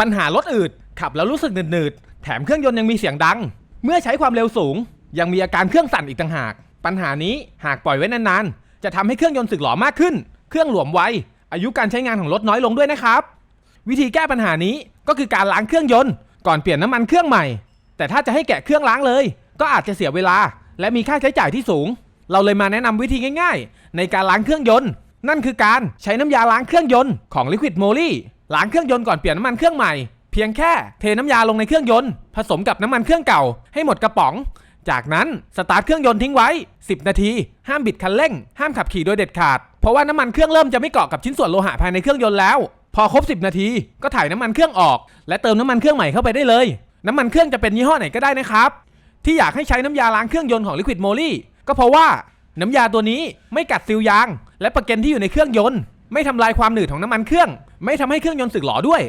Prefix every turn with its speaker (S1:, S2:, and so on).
S1: ปัญหารถอืดขับแล้วรู้สึกหนืดๆ แถมเครื่องยนต์ยังมีเสียงดัง เมื่อใช้ความเร็วสูง ยังมีอาการเครื่องสั่นอีกต่างหาก ปัญหานี้หากปล่อยไว้นานๆ จะทำให้เครื่องยนต์สึกหรอมากขึ้น เครื่องหลวมไว อายุการใช้งานของรถน้อยลงด้วยนะครับ วิธีแก้ปัญหานี้ก็คือการล้างเครื่องยนต์ ก่อนเปลี่ยนน้ำมันเครื่องใหม่ แต่ถ้าจะให้แกะเครื่องล้างเลย ก็อาจจะเสียเวลา และมีค่าใช้จ่ายที่สูง เราเลยมาแนะนำวิธีง่าย ๆ ในการล้างเครื่องยนต์ นั่นคือการใช้น้ำยาล้างเครื่องยนต์ของ Liquid Moly ล้างเครื่องยนต์ก่อนเปลี่ยนน้ำมันเครื่องใหม่ เพียงแค่เทน้ำยาลงในเครื่องยนต์ ผสมกับน้ำมันเครื่องเก่าให้หมดกระป๋อง จากนั้นสตาร์ทเครื่องยนต์ทิ้งไว้ 10 นาที ห้ามบิดคันเร่ง ห้ามขับขี่โดยเด็ดขาด เพราะว่าน้ำมันเครื่องเริ่มจะไม่เกาะกับชิ้นส่วนโลหะภายในเครื่องยนต์แล้ว พอครบ 10 นาที ก็ถ่ายน้ำมันเครื่องออก และเติมน้ำมันเครื่องใหม่เข้าไปได้เลย น้ำมันเครื่องจะเป็นยี่ห้อไหนก็ได้นะครับ ที่อยากให้ใช้น้ำยาล้างเครื่องยนต์ของ Liquid Moly ก็เพราะว่าน้ำยาตัวนี้ไม่กัดซีลยาง และประเก็นที่อยู่ในเครื่องยนต์ ไม่ทำลายความหนืดของน้ำมันเครื่อง ไม่ทำให้เครื่องยนต์สึกหรอด้วย